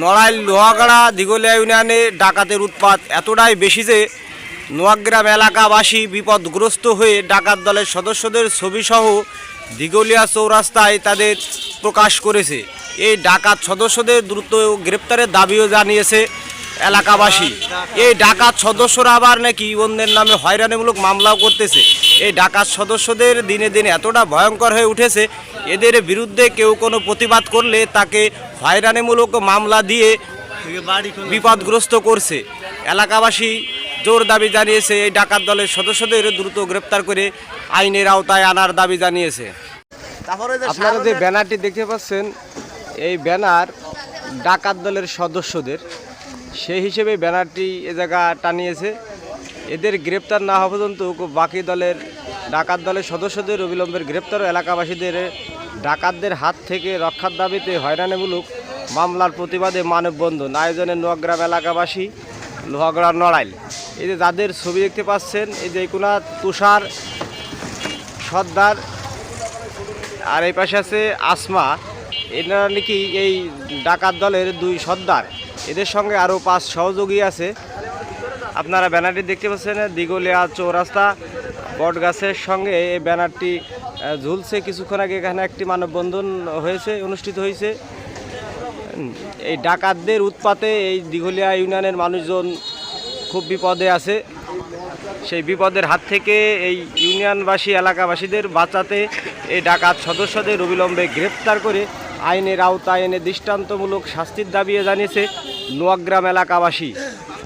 নড়াইল লোহাগাড়া দিগলিয়া ইউনিয়নে ডাকাতের উৎপাত এতটাই বেশি যে নোয়াগ্রাম এলাকাবাসী বিপদগ্রস্ত হয়ে ডাকাত দলের সদস্যদের ছবিসহ দিগলিয়া চৌরাস্তায় তাদের প্রকাশ করেছে। এই ডাকাত সদস্যদের দ্রুত গ্রেপ্তারের দাবিও জানিয়েছে এলাকাবাসী। এই ডাকাত সদস্যরা আবার নাকি অন্যের নামে হয়রানিমূলক মামলাও করতেছে। এই ডাকাত সদস্যদের দিনে দিনে এতটা ভয়ঙ্কর হয়ে উঠেছে এদের বিরুদ্ধে কেউ কোনো প্রতিবাদ করলে তাকে হয়রানিমূলক মামলা দিয়ে বিপদগ্রস্ত করছে। এলাকাবাসী জোর দাবি জানিয়েছে এই ডাকাত দলের সদস্যদের দ্রুত গ্রেপ্তার করে আইনের আওতায় আনার দাবি জানিয়েছে। আপনারা যে ব্যানারটি দেখতে পাচ্ছেন এই ব্যানার ডাকাত দলের সদস্যদের। সেই হিসেবে ব্যানারটি এ জায়গা টানিয়েছে। এদের গ্রেপ্তার না হওয়া পর্যন্ত বাকি দলের ডাকাত দলের সদস্যদের অবিলম্বের গ্রেপ্তার এলাকাবাসীদের ডাকাতদের হাত থেকে রক্ষার দাবিতে হয়রানিমূলক মামলার প্রতিবাদে মানববন্ধন আয়োজনে নোয়াগ্রাম এলাকাবাসী লোহাগড়ার নড়াইল। এই যে যাদের ছবি দেখতে পাচ্ছেন, এই যে কোনা তুষার, সর্দার, আর এই পাশে আছে আসমা। এনারা নাকি এই ডাকাত দলের দুই সর্দার। এদের সঙ্গে আরও পাঁচ সহযোগী আছে। আপনারা ব্যানারটি দেখতে পাচ্ছেন দিগলিয়া চৌরাস্তা, বটগাছের সঙ্গে এই ব্যানারটি ঝুলছে। কিছুক্ষণ আগে এখানে একটি মানববন্ধন হয়েছে, অনুষ্ঠিত হয়েছে। এই ডাকাতদের উৎপাতে এই দিঘলিয়া ইউনিয়নের মানুষজন খুব বিপদে আছে। সেই বিপদের হাত থেকে এই ইউনিয়নবাসী, এলাকাবাসীদের বাঁচাতে এই ডাকাত সদস্যদের অবিলম্বে গ্রেপ্তার করে আইনের আওতায় এনে দৃষ্টান্তমূলক শাস্তির দাবিয়ে জানিয়েছে। নোয়াগ্রাম এলাকাবাসী।